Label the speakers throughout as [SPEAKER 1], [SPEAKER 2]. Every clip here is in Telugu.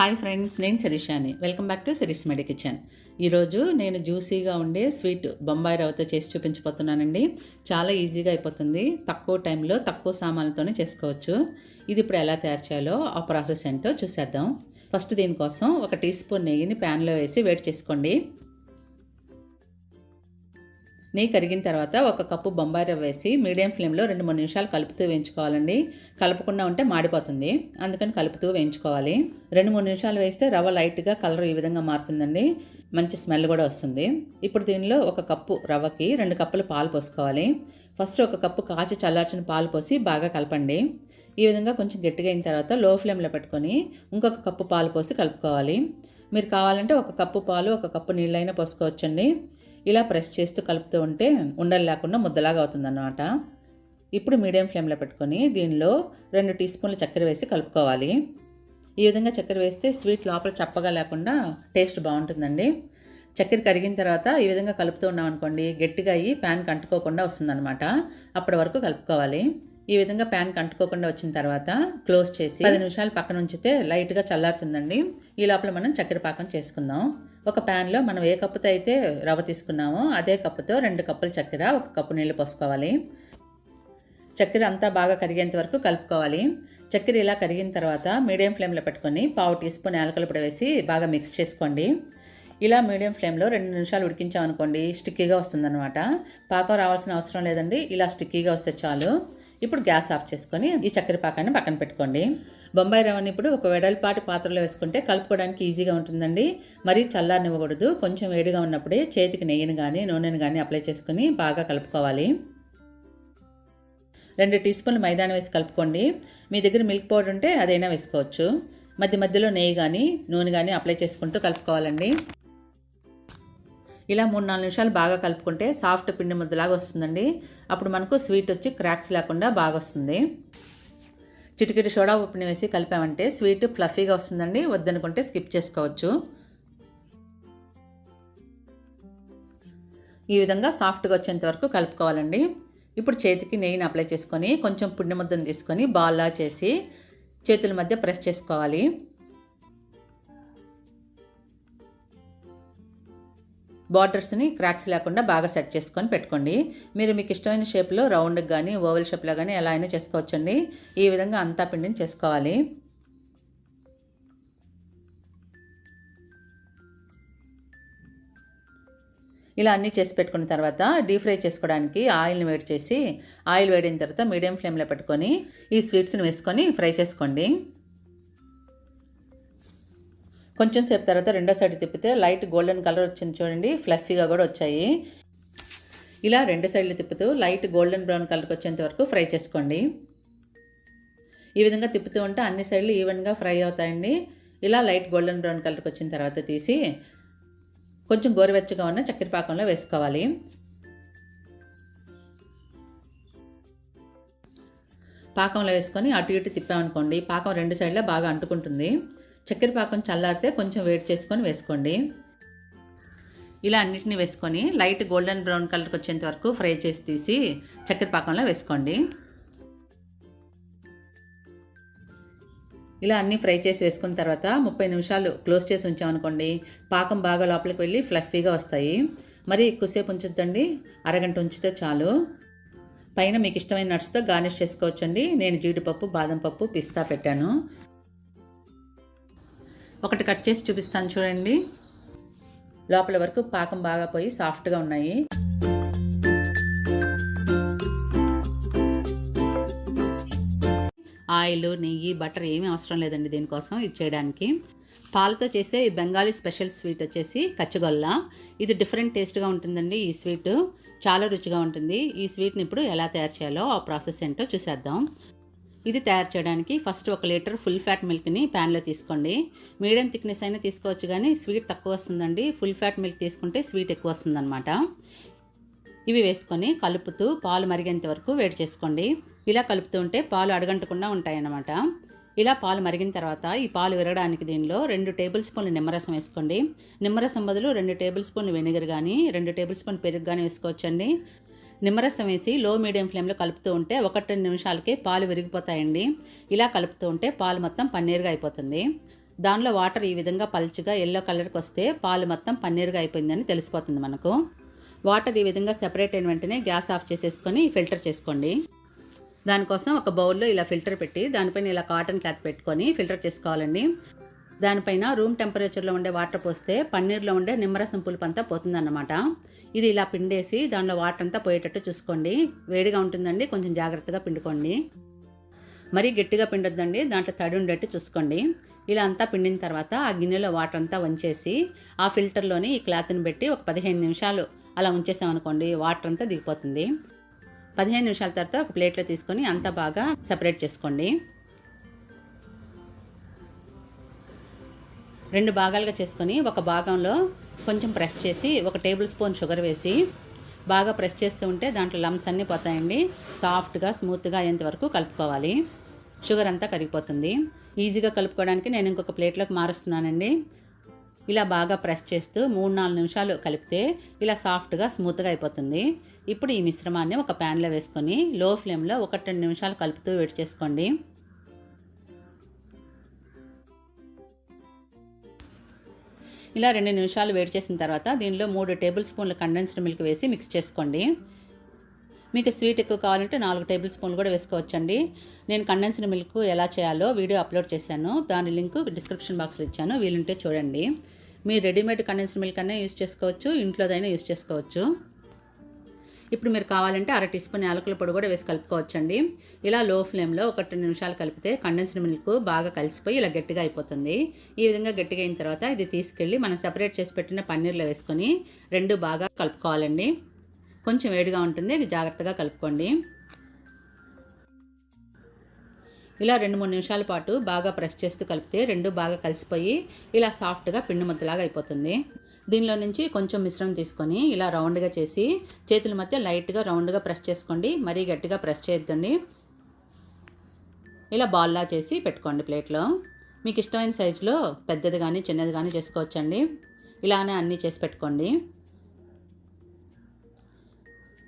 [SPEAKER 1] హాయ్ ఫ్రెండ్స్ నేను శిరీషాని. Welcome back to Sirish medi kitchen. ఈరోజు నేను జ్యూసీగా ఉండే స్వీట్ బొంబాయి రవ్వతో చేసి చూపించబోతున్నానండి. చాలా ఈజీగా అయిపోతుంది. తక్కువ టైంలో తక్కువ సామాన్లతోనే చేసుకోవచ్చు. ఇది ఇప్పుడు ఎలా తయారు చేయాలో ఆ ప్రాసెస్ ఏంటో చూసేద్దాం. ఫస్ట్ దీనికోసం ఒక టీ స్పూన్ నెయ్యిని ప్యాన్లో వేసి వేడి చేసుకోండి. నెయ్యి కరిగిన తర్వాత ఒక కప్పు బొంబాయి రవ్వ వేసి మీడియం ఫ్లేమ్లో రెండు మూడు నిమిషాలు కలుపుతూ వేయించుకోవాలండి. కలపకుండా ఉంటే మాడిపోతుంది. అందుకని కలుపుతూ వేయించుకోవాలి. రెండు మూడు నిమిషాలు వేస్తే రవ్వ లైట్గా కలర్ ఈ విధంగా మారుతుందండి. మంచి స్మెల్ కూడా వస్తుంది. ఇప్పుడు దీనిలో ఒక కప్పు రవ్వకి రెండు కప్పులు పాలు పోసుకోవాలి. ఫస్ట్ ఒక కప్పు కాచి చల్లార్చిన పాలు పోసి బాగా కలపండి. ఈ విధంగా కొంచెం గట్టిగా అయిన తర్వాత లో ఫ్లేమ్లో పెట్టుకొని ఇంకొక కప్పు పాలు పోసి కలుపుకోవాలి. మీరు కావాలంటే ఒక కప్పు పాలు ఒక కప్పు నీళ్ళైనా పోసుకోవచ్చండి. ఇలా ప్రెస్ చేస్తూ కలుపుతూ ఉంటే ఉండలు లేకుండా ముద్దలాగా అవుతుందన్నమాట. ఇప్పుడు మీడియం ఫ్లేమ్లో పెట్టుకొని దీనిలో రెండు టీ స్పూన్ల చక్కెర వేసి కలుపుకోవాలి. ఈ విధంగా చక్కెర వేస్తే స్వీట్ లోపల చప్పగా లేకుండా టేస్ట్ బాగుంటుందండి. చక్కెర కరిగిన తర్వాత ఈ విధంగా కలుపుతూ ఉన్నాం అనుకోండి గట్టిగా అయ్యి ప్యాన్ కంటుకోకుండా వస్తుందన్నమాట. అప్పటి వరకు కలుపుకోవాలి. ఈ విధంగా ప్యాన్ కంటుకోకుండా వచ్చిన తర్వాత క్లోజ్ చేసి పది నిమిషాలు పక్కన ఉంచితే లైట్గా చల్లారుతుందండి. ఈ లోపల మనం చక్కెర పాకం చేసుకుందాం. ఒక ప్యాన్లో మనం ఏ కప్పుతో అయితే రవ్వ తీసుకున్నామో అదే కప్పుతో రెండు కప్పుల చక్కెర ఒక కప్పు నీళ్ళు పోసుకోవాలి. చక్కెర అంతా బాగా కరిగేంత వరకు కలుపుకోవాలి. చక్కెర ఇలా కరిగిన తర్వాత మీడియం ఫ్లేమ్లో పెట్టుకొని పావు టీ స్పూన్ యాలకల పొడి వేసి బాగా మిక్స్ చేసుకోండి. ఇలా మీడియం ఫ్లేమ్లో రెండు నిమిషాలు ఉడికించామనుకోండి స్టిక్కీగా వస్తుందన్నమాట. పాకం రావాల్సిన అవసరం లేదండి ఇలా స్టిక్కీగా వస్తే చాలు. ఇప్పుడు గ్యాస్ ఆఫ్ చేసుకొని ఈ చక్కెర పాకాన్ని పక్కన పెట్టుకోండి. బొంబాయి రవ్వని ఇప్పుడు ఒక వెడల్పాటి పాత్రలో వేసుకుంటే కలుపుకోవడానికి ఈజీగా ఉంటుందండి. మరీ చల్లారనివ్వకూడదు. కొంచెం వేడిగా ఉన్నప్పుడే చేతికి నెయ్యిని కానీ నూనెను కానీ అప్లై చేసుకుని బాగా కలుపుకోవాలి. రెండు టీ స్పూన్లు మైదానం వేసి కలుపుకోండి. మీ దగ్గర మిల్క్ పౌడర్ ఉంటే అదైనా వేసుకోవచ్చు. మధ్య మధ్యలో నెయ్యి కానీ నూనె కానీ అప్లై చేసుకుంటూ కలుపుకోవాలండి. ఇలా మూడు నాలుగు నిమిషాలు బాగా కలుపుకుంటే సాఫ్ట్ పిండి ముద్దలాగా వస్తుందండి. అప్పుడు మనకు స్వీట్ వచ్చి క్రాక్స్ లేకుండా బాగా వస్తుంది చిటికెటి సోడా ఉప్పుని వేసి కలిపామంటే స్వీట్ ఫ్లఫీగా వస్తుందండి. వద్దనుకుంటే స్కిప్ చేసుకోవచ్చు. ఈ విధంగా సాఫ్ట్గా వచ్చేంత వరకు కలుపుకోవాలండి. ఇప్పుడు చేతికి నెయ్యిని అప్లై చేసుకొని కొంచెం పిండి ముద్దను తీసుకొని బాల్లా చేసి చేతుల మధ్య ప్రెస్ చేసుకోవాలి. బార్డర్స్ని క్రాక్స్ లేకుండా బాగా సెట్ చేసుకొని పెట్టుకోండి. మీరు మీకు ఇష్టమైన షేప్లో రౌండ్కి కానీ ఓవెల్ షేప్లో కానీ ఎలా అయినా చేసుకోవచ్చండి. ఈ విధంగా అంతా పిండిని చేసుకోవాలి. ఇలా అన్నీ చేసి పెట్టుకున్న తర్వాత డీప్ ఫ్రై చేసుకోవడానికి ఆయిల్ని వేడి చేసి ఆయిల్ వేడిన తర్వాత మీడియం ఫ్లేమ్లో పెట్టుకొని ఈ స్వీట్స్ని వేసుకొని ఫ్రై చేసుకోండి. కొంచెం సేపు తర్వాత రెండో సైడ్ తిప్పితే లైట్ గోల్డెన్ కలర్ వచ్చింది చూడండి ఫ్లఫీగా కూడా వచ్చాయి. ఇలా రెండు సైడ్లు తిప్పుతూ లైట్ గోల్డెన్ బ్రౌన్ కలర్కి వచ్చేంత వరకు ఫ్రై చేసుకోండి. ఈ విధంగా తిప్పుతూ ఉంటే అన్ని సైడ్లు ఈవెన్గా ఫ్రై అవుతాయండి. ఇలా లైట్ గోల్డెన్ బ్రౌన్ కలర్కి వచ్చిన తర్వాత తీసి కొంచెం గోరువెచ్చగా ఉన్న చక్కెర పాకంలో వేసుకోవాలి. పాకంలో వేసుకొని అటు ఇటు తిప్పామనుకోండి పాకం రెండు సైడ్లో బాగా అంటుకుంటుంది. చక్కెర పాకం చల్లారితే కొంచెం వేడి చేసుకొని వేసుకోండి. ఇలా అన్నిటిని వేసుకొని లైట్ గోల్డెన్ బ్రౌన్ కలర్కి వచ్చేంత వరకు ఫ్రై చేసి తీసి చక్కెర పాకంలో వేసుకోండి. ఇలా అన్నీ ఫ్రై చేసి వేసుకున్న తర్వాత ముప్పై నిమిషాలు క్లోజ్ చేసి ఉంచామనుకోండి పాకం బాగా లోపలికి వెళ్ళి ఫ్లఫీగా వస్తాయి. మరి ఎక్కువసేపు ఉంచుద్దండి అరగంట ఉంచితే చాలు. పైన మీకు ఇష్టమైన నట్స్తో గార్నిష్ చేసుకోవచ్చండి. నేను జీడిపప్పు బాదం పప్పు పిస్తా పెట్టాను. ఒకటి కట్ చేసి చూపిస్తాను చూడండి. లోపల వరకు పాకం బాగా పోయి సాఫ్ట్గా ఉన్నాయి. ఆయిల్ నెయ్యి బటర్ ఏమీ అవసరం లేదండి దీనికోసం ఇది చేయడానికి. పాలతో చేసే ఈ బెంగాలీ స్పెషల్ స్వీట్ వచ్చేసి కచ్చగొల్ల. ఇది డిఫరెంట్ టేస్ట్గా ఉంటుందండి ఈ స్వీట్. చాలా రుచిగా ఉంటుంది. ఈ స్వీట్ని ఇప్పుడు ఎలా తయారు చేయాలో ఆ ప్రాసెస్ ఏంటో చూసేద్దాం. ఇది తయారు చేయడానికి ఫస్ట్ ఒక లీటర్ ఫుల్ ఫ్యాట్ మిల్క్ని ప్యాన్లో తీసుకోండి. మీడియం థిక్నెస్ అయినా తీసుకోవచ్చు కానీ స్వీట్ తక్కువ వస్తుందండి. ఫుల్ ఫ్యాట్ మిల్క్ తీసుకుంటే స్వీట్ ఎక్కువ వస్తుందన్నమాట. ఇవి వేసుకొని కలుపుతూ పాలు మరిగేంత వరకు వేడి చేసుకోండి. ఇలా కలుపుతూ ఉంటే పాలు అడగంటకుండా ఉంటాయన్నమాట. ఇలా పాలు మరిగిన తర్వాత ఈ పాలు విరగడానికి దీనిలో రెండు టేబుల్ స్పూన్లు నిమ్మరసం వేసుకోండి. నిమ్మరసం బదులు రెండు టేబుల్ స్పూన్లు వెనిగర్ కానీ రెండు టేబుల్ స్పూన్ పెరుగు కానీ వేసుకోవచ్చండి. నిమ్మరసం వేసి లో మీడియం ఫ్లేమ్లో కలుపుతూ ఉంటే ఒకటి రెండు నిమిషాలకి పాలు విరిగిపోతాయండి. ఇలా కలుపుతూ ఉంటే పాలు మొత్తం పన్నీరుగా అయిపోతుంది. దానిలో వాటర్ ఈ విధంగా పల్చగా ఎల్లో కలర్కి వస్తే పాలు మొత్తం పన్నీరుగా అయిపోయిందని తెలిసిపోతుంది మనకు. వాటర్ ఈ విధంగా సెపరేట్ అయిన వెంటనే గ్యాస్ ఆఫ్ చేసేసుకొని ఫిల్టర్ చేసుకోండి. దానికోసం ఒక బౌల్లో ఇలా ఫిల్టర్ పెట్టి దానిపైన ఇలా కాటన్ క్లాత్ పెట్టుకొని ఫిల్టర్ చేసుకోవాలండి. దానిపైన రూమ్ టెంపరేచర్లో ఉండే వాటర్ పోస్తే పన్నీర్లో ఉండే నిమ్మరసం పులుపు అంతా పోతుందన్నమాట. ఇది ఇలా పిండేసి దానిలో వాటర్ అంతా పోయేటట్టు చూసుకోండి. వేడిగా ఉంటుందండి కొంచెం జాగ్రత్తగా పిండుకోండి. మరీ గట్టిగా పిండొద్దండి దాంట్లో తడి ఉండేట్టు చూసుకోండి. ఇలా అంతా పిండిన తర్వాత ఆ గిన్నెలో వాటర్ అంతా వంచేసి ఆ ఫిల్టర్లోని ఈ క్లాత్ని పెట్టి ఒక పదిహేను నిమిషాలు అలా ఉంచేసామనుకోండి వాటర్ అంతా దిగిపోతుంది. పదిహేను నిమిషాల తర్వాత ఒక ప్లేట్లో తీసుకొని అంతా బాగా సపరేట్ చేసుకోండి. రెండు భాగాలుగా చేసుకొని ఒక భాగంలో కొంచెం ప్రెస్ చేసి ఒక టేబుల్ స్పూన్ షుగర్ వేసి బాగా ప్రెస్ చేస్తూ ఉంటే దాంట్లో లమ్స్ అన్నీ పోతాయండి. సాఫ్ట్గా స్మూత్గా అయ్యేంత వరకు కలుపుకోవాలి. షుగర్ అంతా కరిగిపోతుంది. ఈజీగా కలుపుకోవడానికి నేను ఇంకొక ప్లేట్లోకి మారుస్తున్నానండి. ఇలా బాగా ప్రెస్ చేస్తూ మూడు నాలుగు నిమిషాలు కలిపితే ఇలా సాఫ్ట్గా స్మూత్గా అయిపోతుంది. ఇప్పుడు ఈ మిశ్రమాన్ని ఒక ప్యాన్లో వేసుకొని లో ఫ్లేమ్లో ఒకటి రెండు నిమిషాలు కలుపుతూ వేడి చేసుకోండి. ఇలా రెండు నిమిషాలు వేడి చేసిన తర్వాత దీనిలో మూడు టేబుల్ స్పూన్ల కండెన్స్డ్ మిల్క్ వేసి మిక్స్ చేసుకోండి. మీకు స్వీట్ ఎక్కువ కావాలంటే నాలుగు టేబుల్ స్పూన్లు కూడా వేసుకోవచ్చండి. నేను కండెన్స్డ్ మిల్క్ ఎలా చేయాలో వీడియో అప్లోడ్ చేశాను. దాని లింక్ డిస్క్రిప్షన్ బాక్స్లో ఇచ్చాను. వీలుంటే చూడండి. మీరు రెడీమేడ్ కండెన్స్డ్ మిల్క్ అనే యూస్ చేసుకోవచ్చు. ఇంట్లోదైనా యూస్ చేసుకోవచ్చు. ఇప్పుడు మీరు కావాలంటే అర టీ స్పూన్ యాలకుల పొడి కూడా వేసి కలుపుకోవచ్చండి. ఇలా లో ఫ్లేమ్లో ఒక రెండు నిమిషాలు కలిపితే కండెన్స్డ్ మిల్క్ బాగా కలిసిపోయి ఇలా గట్టిగా అయిపోతుంది. ఈ విధంగా గట్టిగా అయిన తర్వాత ఇది తీసుకెళ్ళి మనం సెపరేట్ చేసి పెట్టిన పన్నీర్లో వేసుకొని రెండు బాగా కలుపుకోవాలండి. కొంచెం వేడిగా ఉంటుంది జాగ్రత్తగా కలుపుకోండి. ఇలా రెండు మూడు నిమిషాల పాటు బాగా ప్రెస్ చేస్తూ కలిపితే రెండు బాగా కలిసిపోయి ఇలా సాఫ్ట్గా పిండి ముద్దలాగా అయిపోతుంది. దీనిలో నుంచి కొంచెం మిశ్రమం తీసుకొని ఇలా రౌండ్గా చేసి చేతుల మధ్య లైట్గా రౌండ్గా ప్రెస్ చేసుకోండి. మరీ గట్టిగా ప్రెస్ చేయొద్దండి. ఇలా బాల్లా చేసి పెట్టుకోండి ప్లేట్లో. మీకు ఇష్టమైన సైజులో పెద్దది కానీ చిన్నది కానీ చేసుకోవచ్చండి. ఇలానే అన్నీ చేసి పెట్టుకోండి.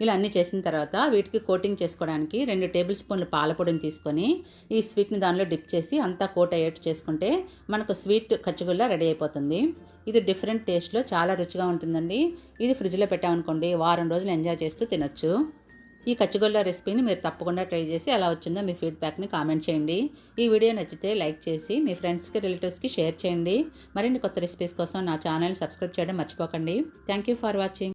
[SPEAKER 1] ఇలా అన్నీ చేసిన తర్వాత వీటికి కోటింగ్ చేసుకోవడానికి రెండు టేబుల్ స్పూన్లు పాలపొడిని తీసుకొని ఈ స్వీట్ని దానిలో డిప్ చేసి అంతా కోట్ అయ్యేట్టు చేసుకుంటే మనకు స్వీట్ కచ్చుగుల్లా రెడీ అయిపోతుంది. ఇది డిఫరెంట్ టేస్ట్లో చాలా రుచిగా ఉంటుందండి. ఇది ఫ్రిడ్జ్లో పెట్టామనుకోండి వారం రోజులు ఎంజాయ్ చేస్తూ తినొచ్చు. ఈ కచ్చుగొల్ల రెసిపీని మీరు తప్పకుండా ట్రై చేసి ఎలా వచ్చిందో మీ ఫీడ్బ్యాక్ని కామెంట్ చేయండి. ఈ వీడియో నచ్చితే లైక్ చేసి మీ ఫ్రెండ్స్కి రిలేటివ్స్కి షేర్ చేయండి. మరిన్ని కొత్త రెసిపీస్ కోసం నా ఛానల్ని సబ్స్క్రైబ్ చేయడం మర్చిపోకండి. Thank you for watching.